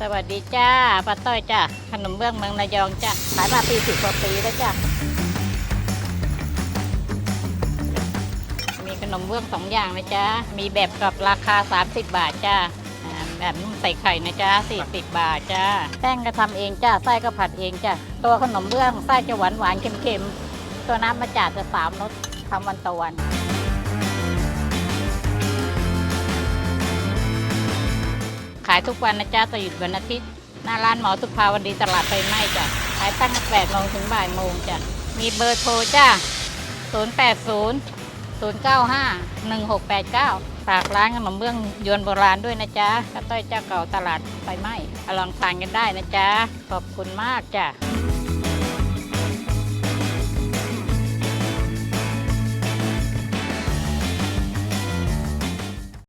สวัสดีจ้าป้าต้อยจ้าขนมเบื้องเมืองระยองจ้าขายมาปีสิบกว่าปีแล้วจ้ามีขนมเบื้องสองอย่างนะจ้ามีแบบกับราคา 30 บาทจ้าแบบนุ่มใส่ไข่นะจ้า40 บาทจ้าแป้งก็ทำเองจ้าไส้ก็ผัดเองจ้าตัวขนมเบื้องไส้จะหวานหวานๆเค็มๆ ตัวน้ำมาจากจะสามรสทำวันต่อวันายทุกวันนะจ๊ะแต่หยุดวันอาทิตย์ หน้าร้านหมอสุภาวดีตลาดไฟไหม้จ้ะ ขายตั้งแต่แปดโมงถึงบ่ายโมงจ้ะ มีเบอร์โทรจ้ะ0 8 0 0 9 5 1 6 8 9ฝากร้านขนมเบื้องยวนโบราณด้วยนะจ๊ะข้าต้อยเจ้าเก่าตลาดไฟไหม้อลองทานกันได้นะจ๊ะ ขอบคุณมากจ้ะ